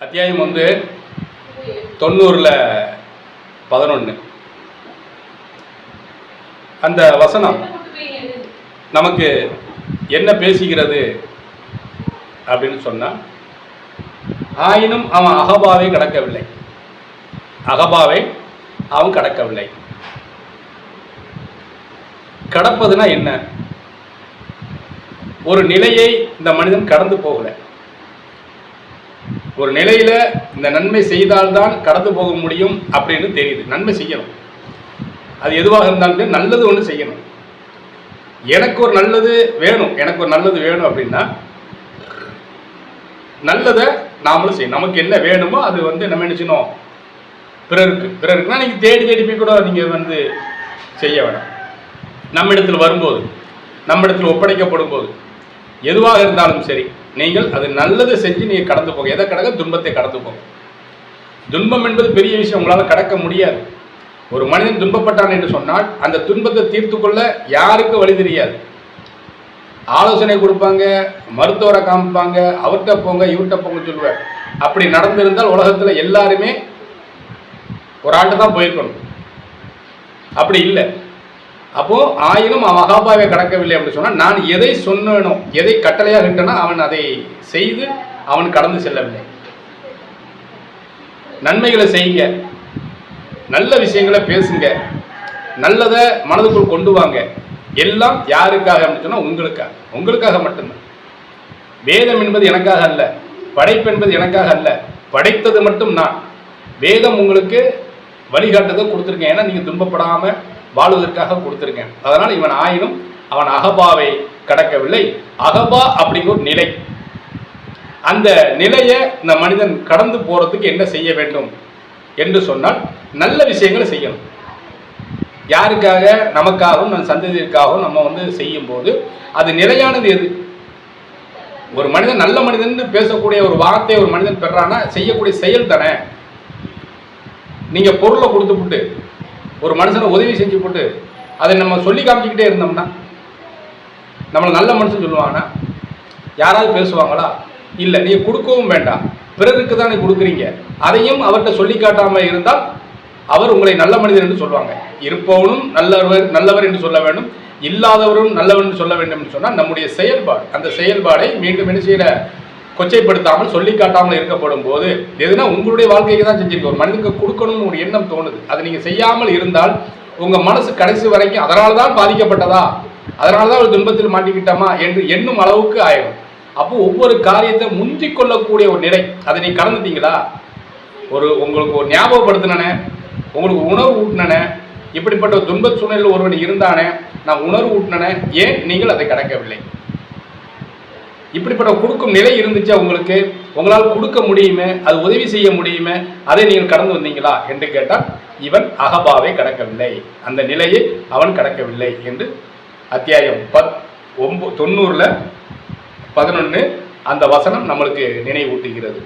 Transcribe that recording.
அத்தியாயம் வந்து தொண்ணூறில் பதினொன்று அந்த வசனம் நமக்கு என்ன பேசுகிறது அப்படின்னு சொன்னால் ஆயினும் அவன் அகபாவை கடக்கவில்லை. அகபாவை அவன் கடக்கவில்லை. கடப்பதுனா என்ன? ஒரு நிலையை இந்த மனிதன் கடந்து போகல. ஒரு நிலையில் இந்த நன்மை செய்தால்தான் கடந்து போக முடியும் அப்படின்னு தெரியுது. நன்மை செய்யணும். அது எதுவாக இருந்தாலும் நல்லது ஒன்று செய்யணும். எனக்கு ஒரு நல்லது வேணும். எனக்கு ஒரு நல்லது வேணும் அப்படின்னா நல்லதை நாமளும் செய்யணும். நமக்கு என்ன வேணுமோ அது வந்து நம்ம என்ன செய்யணும்? பிறருக்கு. பிறருக்குன்னா நீங்கள் தேடி தேடி போய் கூட நீங்கள் வந்து செய்ய வேணாம். நம்ம இடத்துல வரும்போது நம்ம இடத்துல ஒப்படைக்கப்படும் போது எதுவாக இருந்தாலும் சரி நீங்கள் அது நல்லதை செஞ்சு நீங்கள் கடந்து போங்க. எதை கடக்க? துன்பத்தை கடந்து போங்க. துன்பம் என்பது பெரிய விஷயம் உங்களால் கடக்க முடியாது. ஒரு மனிதன் துன்பப்பட்டான் என்று சொன்னால் அந்த துன்பத்தை தீர்த்து கொள்ள யாருக்கு வழி தெரியாது. ஆலோசனை கொடுப்பாங்க மருத்துவரை காமிப்பாங்க அவர்கிட்ட போங்க இவர்கிட்ட போங்க சொல்லுவார். அப்படி நடந்திருந்தால் உலகத்தில் எல்லாருமே ஒரு ஆண்டு தான் போயிருக்கணும். அப்படி இல்லை. அப்போ ஆயினும் அவன் மகாபாவை கடக்கவில்லை அப்படின்னு சொன்னால் நான் எதை சொன்னேனோ எதை கட்டளையாக இட்டனோ அவன் அதை செய்து அவன் கடந்து செல்லவில்லை. நன்மைகளை செய்யுங்க. நல்ல விஷயங்களை பேசுங்க. நல்லதை மனதுக்குள் கொண்டு வாங்க. எல்லாம் யாருக்காக அப்படின்னு சொன்னால் உங்களுக்காக. உங்களுக்காக மட்டும்தான். வேதம் என்பது எனக்காக அல்ல. படைப்பு என்பது எனக்காக அல்ல. படைத்தது மட்டும் நான். வேதம் உங்களுக்கு வழிகாட்டுதல் கொடுத்துருக்கேன். ஏன்னா நீங்கள் துன்பப்படாமல் வாழ்வதற்காக கொடுத்துருக்கேன். அதனால் இவன் ஆயினும் அவன் அகபாவை கடக்கவில்லை. அகபா அப்படிங்கிற ஒரு நிலை. அந்த நிலையை இந்த மனிதன் கடந்து போகிறதுக்கு என்ன செய்ய வேண்டும் என்று சொன்னால் நல்ல விஷயங்களை செய்யணும். யாருக்காக? நமக்காகவும் நம் சந்ததியிற்காகவும் நம்ம வந்து செய்யும்போது அது நிலையானது எது? ஒரு மனிதன் நல்ல மனிதன் பேசக்கூடிய ஒரு வார்த்தையை ஒரு மனிதன் பெறானா செய்யக்கூடிய செயல் தானே. நீங்கள் பொருளை கொடுத்துப்புட்டு ஒரு மனுஷனை உதவி செஞ்சு போட்டு அதை நம்ம சொல்லி காமிச்சிக்கிட்டே இருந்தோம்னா நம்மளை நல்ல மனுஷன் சொல்லுவாங்கன்னா யாராவது பேசுவாங்களா? இல்லை நீங்கள் கொடுக்கவும் வேண்டாம். பிறருக்கு தானே நீ கொடுக்குறீங்க. அதையும் அவர்கிட்ட சொல்லி காட்டாமல் இருந்தால் அவர் உங்களை நல்ல மனிதர் என்று சொல்லுவாங்க. இருப்பவனும் நல்லவர் நல்லவர் என்று சொல்ல வேண்டும். இல்லாதவரும் நல்லவர் என்று சொல்ல வேண்டும் என்று சொன்னால் நம்முடைய செயல்பாடு அந்த செயல்பாடை மீண்டும் என்ன செய்கிற கொச்சைப்படுத்தாமல் சொல்லி காட்டாமல் இருக்கப்படும் போது எதுனா உங்களுடைய வாழ்க்கைக்கு தான் செஞ்சிருக்க ஒரு மனிதனுக்கு கொடுக்கணும்னு ஒரு எண்ணம் தோணுது. அதை நீங்கள் செய்யாமல் இருந்தால் உங்கள் மனசு கடைசி வரைக்கும் அதனால தான் பாதிக்கப்பட்டதா? அதனால தான் ஒரு துன்பத்தில் மாட்டிக்கிட்டோமா? என்று எண்ணும் அளவுக்கு ஆயிடும். அப்போ ஒவ்வொரு காரியத்தை முந்திக் கொள்ளக்கூடிய ஒரு நிலை. அதை நீ கடந்துட்டீங்களா? ஒரு உங்களுக்கு ஒரு ஞாபகப்படுத்தினே உங்களுக்கு உணவு ஊட்டினே இப்படிப்பட்ட துன்ப சூழ்நிலையில் ஒருவன் இருந்தானே நான் உணர்வு ஊட்டினே ஏன் நீங்கள் அதை கடக்கவில்லை? இப்படிப்பட்ட கொடுக்கும் நிலை இருந்துச்சு உங்களுக்கு உங்களால் கொடுக்க முடியுமே அது உதவி செய்ய முடியுமே அதை நீங்கள் கடந்து வந்தீங்களா என்று கேட்டால் இவன் அகபாவை கடக்கவில்லை. அந்த நிலையை அவன் கடக்கவில்லை என்று அத்தியாயம் பத் ஒம்போ தொண்ணூறில் பதினொன்று அந்த வசனம் நம்மளுக்கு நினைவூட்டுகிறது.